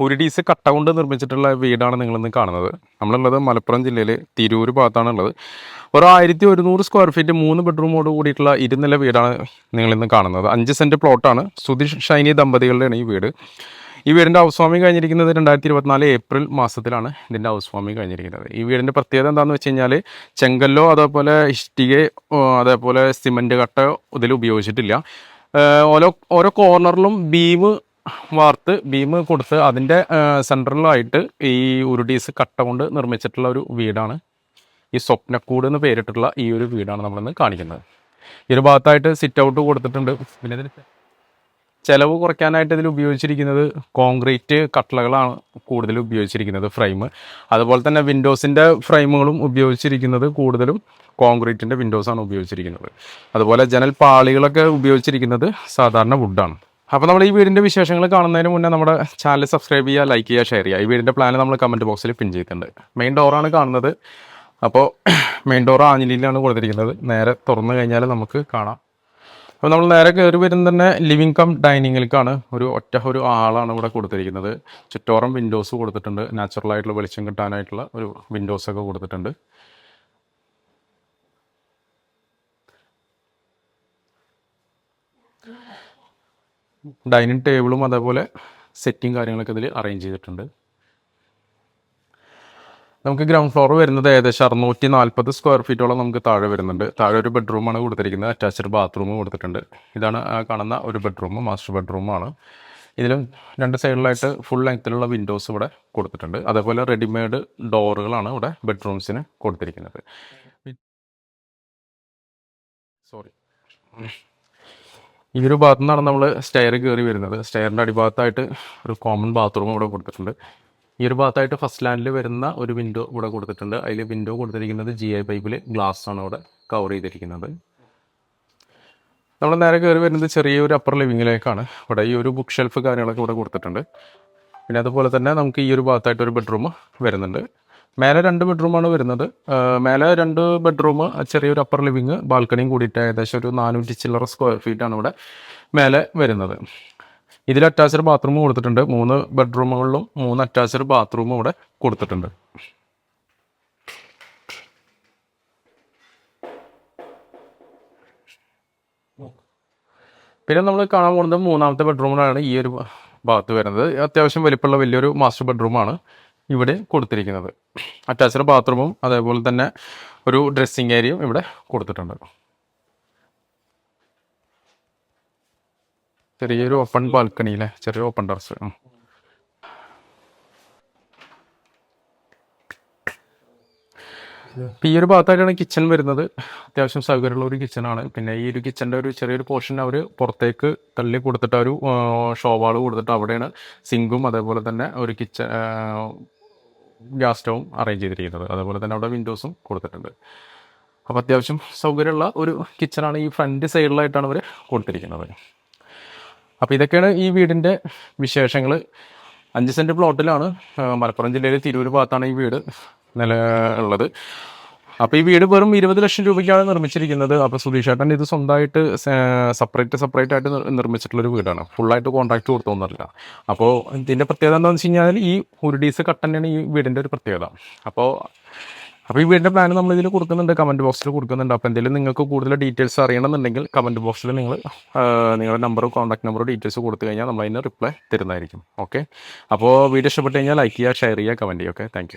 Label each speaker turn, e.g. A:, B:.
A: ഹുരിഡീസ് കട്ട കൊണ്ട് നിർമ്മിച്ചിട്ടുള്ള വീടാണ് നിങ്ങളിന്ന് കാണുന്നത്. നമ്മളുള്ളത് മലപ്പുറം ജില്ലയിൽ തിരൂർ ഭാഗത്താണുള്ളത്. ഒരു ആയിരത്തി ഒരുന്നൂറ് സ്ക്വയർ ഫീറ്റ് മൂന്ന് ബെഡ്റൂമോട് കൂടിയിട്ടുള്ള ഇരുനില വീടാണ് നിങ്ങളിന്ന് കാണുന്നത്. അഞ്ച് സെന്റ് പ്ലോട്ടാണ് സുധീഷ് ഷൈനി ദമ്പതികളുടെയാണ് ഈ വീട്. ഈ വീടിന്റെ ഹൗസ് വാമിംഗ് കഴിഞ്ഞിരിക്കുന്നത് രണ്ടായിരത്തി ഇരുപത്തിനാല് ഏപ്രിൽ മാസത്തിലാണ് ഇതിന്റെ ഹൗസ് വാമിംഗ് കഴിഞ്ഞിരിക്കുന്നത്. ഈ വീടിന്റെ പ്രത്യേകത എന്താണെന്ന് വെച്ച് കഴിഞ്ഞാൽ ചെങ്കല്ലോ അതേപോലെ ഇഷ്ടികയോ അതേപോലെ സിമന്റ് കട്ടയോ ഇതിൽ ഉപയോഗിച്ചിട്ടില്ല. ഓരോ ഓരോ കോർണറിലും ബീം വാർത്ത് ബീം കൊടുത്ത് അതിന്റെ സെൻട്രലായിട്ട് ഈ ഉരുടീസ് കട്ട കൊണ്ട് നിർമ്മിച്ചിട്ടുള്ള ഒരു വീടാണ്. ഈ സ്വപ്നക്കൂട് എന്ന് പേരിട്ടുള്ള ഈ ഒരു വീടാണ് നമ്മളിന്ന് കാണിക്കുന്നത്. ഈ ഒരു ഭാഗത്തായിട്ട് സിറ്റ് ഔട്ട് കൊടുത്തിട്ടുണ്ട്. പിന്നെ ഇതിന് ചിലവ് കുറയ്ക്കാനായിട്ട് ഇതിൽ ഉപയോഗിച്ചിരിക്കുന്നത് കോൺക്രീറ്റ് കട്ടളകളാണ് കൂടുതൽ ഉപയോഗിച്ചിരിക്കുന്നത് ഫ്രെയിം. അതുപോലെ തന്നെ വിൻഡോസിന്റെ ഫ്രെയിമുകളും ഉപയോഗിച്ചിരിക്കുന്നത് കൂടുതലും കോൺക്രീറ്റിന്റെ വിൻഡോസാണ് ഉപയോഗിച്ചിരിക്കുന്നത്. അതുപോലെ ജനൽ പാളികളൊക്കെ ഉപയോഗിച്ചിരിക്കുന്നത് സാധാരണ വുഡാണ് അപ്പോൾ നമ്മൾ ഈ വീടിന്റെ വിശേഷങ്ങൾ കാണുന്നതിന് മുന്നേ നമ്മുടെ ചാനൽ സബ്സ്ക്രൈബ് ചെയ്യുക ലൈക്ക് ചെയ്യുക ഷെയർ ചെയ്യുക. ഈ വീടിന്റെ പ്ലാൻ നമ്മൾ കമന്റ് ബോക്സിൽ പിൻ ചെയ്തിട്ടുണ്ട്. മെയിൻ ഡോറാണ് കാണുന്നത്. അപ്പോൾ മെയിൻ ഡോർ ആഞ്ഞിലിയിലാണ് കൊടുത്തിരിക്കുന്നത്. നേരെ തുറന്നു കഴിഞ്ഞാൽ നമുക്ക് കാണാം. അപ്പോൾ നമ്മൾ നേരെ കയറി വരുന്ന തന്നെ ലിവിങ് കം ഡൈനിങ്ങിലേക്കാണ് ഒരു ഒറ്റ ഒരു ആളാണ് ഇവിടെ കൊടുത്തിരിക്കുന്നത്. ചുറ്റോറം വിൻഡോസ് കൊടുത്തിട്ടുണ്ട്. നാച്ചുറൽ ആയിട്ടുള്ള വെളിച്ചം കിട്ടാനായിട്ടുള്ള ഒരു വിൻഡോസ് ഒക്കെ കൊടുത്തിട്ടുണ്ട്. ഡൈനിങ് ടേബിളും അതേപോലെ സെറ്റിങ് കാര്യങ്ങളൊക്കെ ഇതിൽ അറേഞ്ച് ചെയ്തിട്ടുണ്ട്. നമുക്ക് ഗ്രൗണ്ട് ഫ്ലോർ വരുന്നത് ഏകദേശം അറുന്നൂറ്റി നാൽപ്പത് സ്ക്വയർ ഫീറ്റോളം നമുക്ക് താഴെ വരുന്നുണ്ട്. താഴെ ഒരു ബെഡ്റൂമാണ് കൊടുത്തിരിക്കുന്നത്. അറ്റാച്ച്ഡ് ബാത്റൂം കൊടുത്തിട്ടുണ്ട്. ഇതാണ് കാണുന്ന ഒരു ബെഡ്റൂം മാസ്റ്റർ ബെഡ്റൂമാണ് ഇതിലും രണ്ട് സൈഡിലായിട്ട് ഫുൾ ലെങ്ത്തിലുള്ള വിൻഡോസ് ഇവിടെ കൊടുത്തിട്ടുണ്ട്. അതേപോലെ റെഡിമെയ്ഡ് ഡോറുകളാണ് ഇവിടെ ബെഡ്റൂംസിന് കൊടുത്തിരിക്കുന്നത്. സോറി ഈ ഒരു ഭാഗത്തു നിന്നാണ് നമ്മൾ സ്റ്റെയർ കയറി വരുന്നത്. സ്റ്റെയറിന്റെ അടിഭാഗത്തായിട്ട് ഒരു കോമൺ ബാത്റൂം ഇവിടെ കൊടുത്തിട്ടുണ്ട്. ഈ ഒരു ഭാഗത്തായിട്ട് ഫസ്റ്റ് ലാൻഡിൽ വരുന്ന ഒരു വിൻഡോ ഇവിടെ കൊടുത്തിട്ടുണ്ട്. അതിൽ വിൻഡോ കൊടുത്തിരിക്കുന്നത് ജി ഐ പൈപ്പിൽ ഗ്ലാസ് ആണ് ഇവിടെ കവർ ചെയ്തിരിക്കുന്നത്. നമ്മൾ നേരെ കയറി വരുന്നത് ചെറിയൊരു അപ്പർ ലിവിങ്ങിലേക്കാണ് ഇവിടെ ഈ ഒരു ബുക്ക് ഷെൽഫ് കാര്യങ്ങളൊക്കെ ഇവിടെ കൊടുത്തിട്ടുണ്ട്. പിന്നെ അതുപോലെ തന്നെ നമുക്ക് ഈ ഒരു ഭാഗത്തായിട്ട് ഒരു ബെഡ്റൂം വരുന്നുണ്ട്. മേലെ രണ്ട് ബെഡ്റൂമാണ് വരുന്നത്. മേലെ രണ്ട് ബെഡ്റൂം ചെറിയൊരു അപ്പർ ലിവിങ് ബാൽക്കണിയും കൂടിയിട്ട് ഏകദേശം ഒരു നാനൂറ്റി ചില്ലറ സ്ക്വയർ ഫീറ്റ് ആണ് ഇവിടെ മേലെ വരുന്നത്. ഇതിൽ അറ്റാച്ച്ഡ് ബാത്റൂം കൊടുത്തിട്ടുണ്ട്. മൂന്ന് ബെഡ്റൂമുകളിലും മൂന്ന് അറ്റാച്ച്ഡ് ബാത്റൂമും ഇവിടെ കൊടുത്തിട്ടുണ്ട്. പിന്നെ നമ്മൾ കാണാൻ പോകുന്നത് മൂന്നാമത്തെ ബെഡ്റൂമിലാണ് ഈ ഒരു ഭാഗത്ത് വരുന്നത്. അത്യാവശ്യം വലിപ്പമുള്ള വലിയൊരു മാസ്റ്റർ ബെഡ്റൂമാണ് ഇവിടെ കൊടുത്തിരിക്കുന്നത്. അറ്റാച്ച്ഡ് ബാത്റൂമും അതേപോലെ തന്നെ ഒരു ഡ്രസ്സിങ് ഏരിയയും ഇവിടെ കൊടുത്തിട്ടുണ്ട്. ചെറിയൊരു ഓപ്പൺ ബാൽക്കണി ബാൽക്കണിയിലെ ചെറിയ ഓപ്പൺ ഇപ്പം ഈ ഒരു ഭാഗത്തായിട്ടാണ് കിച്ചൺ വരുന്നത്. അത്യാവശ്യം സൗകര്യമുള്ള ഒരു കിച്ചണാണ് പിന്നെ ഈ ഒരു കിച്ചന്റെ ഒരു ചെറിയൊരു പോർഷൻ അവർ പുറത്തേക്ക് തള്ളി കൊടുത്തിട്ട് ഒരു ഷോവാൾ കൊടുത്തിട്ട് അവിടെയാണ് സിങ്കും അതേപോലെ തന്നെ ഒരു കിച്ചൺ ഗ്യാസ് സ്റ്റവും അറേഞ്ച് ചെയ്തിരിക്കുന്നത്. അതുപോലെ തന്നെ അവിടെ വിൻഡോസും കൊടുത്തിട്ടുണ്ട്. അപ്പോൾ അത്യാവശ്യം സൗകര്യമുള്ള ഒരു കിച്ചണാണ് ഈ ഫ്രണ്ട് സൈഡിലായിട്ടാണ് അവർ കൊടുത്തിരിക്കുന്നത്. അപ്പോൾ ഇതൊക്കെയാണ് ഈ വീടിന്റെ വിശേഷങ്ങൾ അഞ്ച് സെന്റ് പ്ലോട്ടിലാണ് മലപ്പുറം ജില്ലയിലെ തിരൂർ ഭാഗത്താണ് ഈ വീട് നില ഉള്ളത്. അപ്പോൾ ഈ വീട് വെറും ഇരുപത് ലക്ഷം രൂപയ്ക്കാണ് നിർമ്മിച്ചിരിക്കുന്നത്. അപ്പൊ സുധീഷ് ഏട്ടൻ ഇത് സ്വന്തമായിട്ട് സെപ്പറേറ്റ് സെപ്പറേറ്റ് ആയിട്ട് നിർമ്മിച്ചിട്ടുള്ള ഒരു വീടാണ്. ഫുള്ളായിട്ട് കോൺട്രാക്ട് കൊടുത്തൊന്നുമില്ല അപ്പോൾ ഇതിന്റെ പ്രത്യേകത എന്താണെന്ന് വെച്ച് കഴിഞ്ഞാൽ ഈ ഉരുടീസ് കട്ട് തന്നെയാണ് ഈ വീടിന്റെ ഒരു പ്രത്യേകത. അപ്പോൾ അപ്പോൾ ഈ വീടിന്റെ പ്ലാൻ നമ്മൾ ഇതിൽ കൊടുക്കുന്നുണ്ട് കമന്റ് ബോക്സിൽ കൊടുക്കുന്നുണ്ട്. അപ്പോൾ എന്തെങ്കിലും നിങ്ങൾക്ക് കൂടുതൽ ഡീറ്റെയിൽസ് അറിയണമെന്നുണ്ടെങ്കിൽ കമന്റ് ബോക്സിൽ നിങ്ങൾ നിങ്ങളുടെ നമ്പറും കോൺടാക്ട് നമ്പറും ഡീറ്റെയിൽസ് കൊടുത്തു കഴിഞ്ഞാൽ നമ്മൾ അതിന് റിപ്ലൈ തരുന്നതായിരിക്കും. ഓക്കെ അപ്പോൾ വീഡിയോ ഇഷ്ടപ്പെട്ട് കഴിഞ്ഞാൽ ലൈക്ക് ചെയ്യുക ഷെയർ ചെയ്യുക കമന്റ് ചെയ്യുക. Okay thank